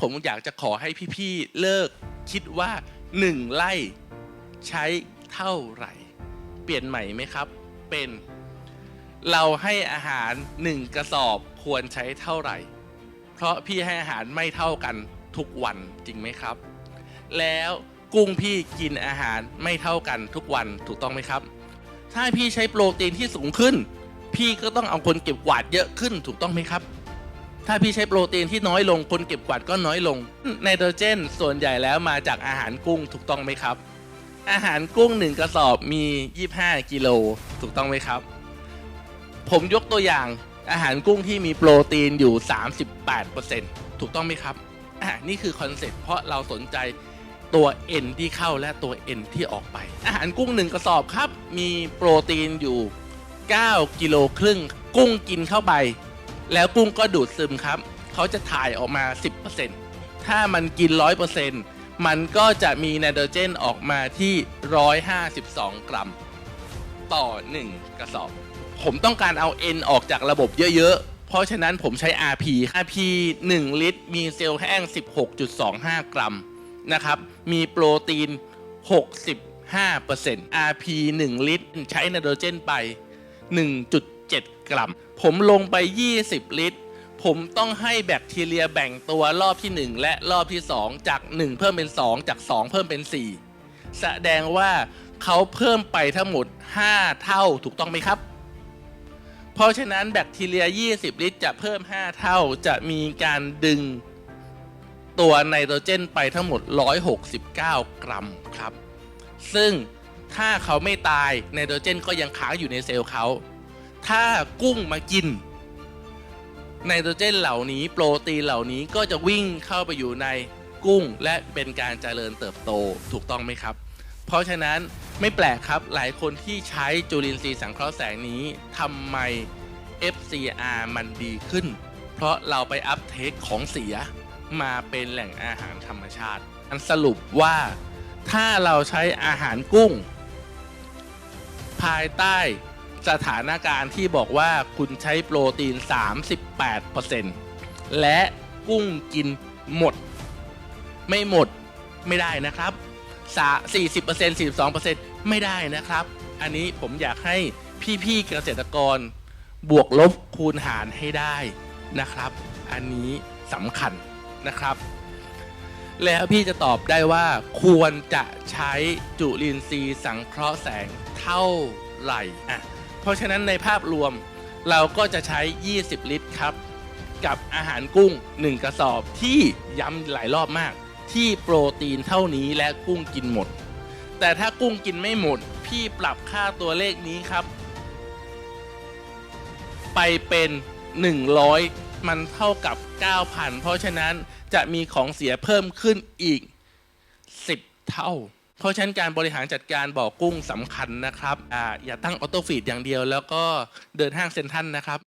ผมอยากจะขอให้พี่ๆเลิกคิดว่าหนึ่งไร่ใช้เท่าไหร่ เปลี่ยนใหม่ไหมครับ เป็น เราให้อาหารหนึ่งกระสอบควรใช้เท่าไหร่ เพราะพี่ให้อาหารไม่เท่ากันทุกวันจริงไหมครับ แล้วกุ้งพี่กินอาหารไม่เท่ากันทุกวันถูกต้องไหมครับ ถ้าพี่ใช้โปรตีนที่สูงขึ้น พี่ก็ต้องเอาคนเก็บกวาดเยอะขึ้นถูกต้องไหมครับ ถ้าพี่ใช้โปรตีนที่น้อยลงคนเก็บกวาดก็น้อยลงไนโตรเจน ส่วนใหญ่แล้วมาจากอาหารกุ้งถูกต้องไหมครับ อาหารกุ้งหนึ่งกระสอบมี 25 กิโลถูกต้องไหมครับ ผมยกตัวอย่างอาหารกุ้งที่มีโปรตีนอยู่ 38%ถูกต้องไหมครับอ่านี่คือคอนเซ็ปต์เพราะเราสนใจตัว N ที่เข้าและตัว N ที่ออกไป อาหารกุ้งหนึ่งกระสอบครับ มีโปรตีนอยู่ 9 กิโลครึ่ง กุ้งกินเข้าไป แล้วกุ้งก็ดูดซึมครับ เขาจะถ่ายออกมา 10%ถ้ามันกิน 100%มันก็จะมีไนโตรเจนออกมาที่ 152 กรัม ต่อ 1 กระสอบ ผมต้องการเอา N ออกจากระบบเยอะ ๆ เพราะฉะนั้นผมใช้ RP RP 1 ลิตร มีเซลล์แห้ง 16.25 กรัมนะครับ มีโปรตีน65% RP 1 ลิตร ใช้ไนโตรเจนไป 1.7 7 กรัม ผมลงไป 20 ลิตร ผมต้องให้แบคทีเรียแบ่งตัวรอบที่ 1 และรอบที่ 2 จาก 1 เพิ่มเป็น 2 จาก 2 เพิ่มเป็น 4 แสดงว่าเขาเพิ่มไปทั้งหมด 5 เท่าถูกต้องไหมครับ เพราะฉะนั้นแบคทีเรีย 20 ลิตร จะเพิ่ม 5 เท่าจะมีการดึงตัวไนโตรเจนไปทั้งหมด 169 กรัมครับ ซึ่งถ้าเขาไม่ตายไนโตรเจนก็ยังค้างอยู่ในเซลล์เขา ถ้ากุ้งมากินไนโตรเจนเหล่านี้โปรตีนเหล่านี้ก็จะวิ่งเข้าไปอยู่ในกุ้ง และเป็นการเจริญเติบโตถูกต้องไหมครับ เพราะฉะนั้นไม่แปลกครับหลายคนที่ใช้จุลินทรีย์สังเคราะห์แสงนี้ทำไม FCR มันดีขึ้น เพราะเราไปอัปเทคของเสียมาเป็นแหล่งอาหารธรรมชาติ อันสรุปว่าถ้าเราใช้อาหารกุ้ง ภายใต้ สถานการณ์ที่บอกว่าคุณใช้โปรตีน 38%และกุ้งกินหมด ไม่หมดไม่ได้นะครับสา40% 42%ไม่ได้นะครับ อันนี้ผมอยากให้พี่ๆเกษตรกร บวกลบคูณหารให้ได้นะครับ อันนี้สำคัญนะครับ แล้วพี่จะตอบได้ว่าควรจะใช้จุลินทรีย์สังเคราะห์แสงเท่าไหร่อะ เพราะฉะนั้นในภาพรวมเราก็จะใช้ 20 ลิตรครับ กับอาหารกุ้ง 1 กระสอบที่ย้ำหลายรอบมาก ที่โปรตีนเท่านี้และกุ้งกินหมด แต่ถ้ากุ้งกินไม่หมด พี่ปรับค่าตัวเลขนี้ครับ ไปเป็น 100 มันเท่ากับ 9,000 เพราะฉะนั้นจะมีของเสียเพิ่มขึ้นอีก 10 เท่า เพราะฉะนั้นการบริหารจัดการบ่อกุ้งสำคัญนะครับออย่าตั้งออโต้ฟีดอย่างเดียวแล้วก็เดินห้างเซ็นทรัลนะครับ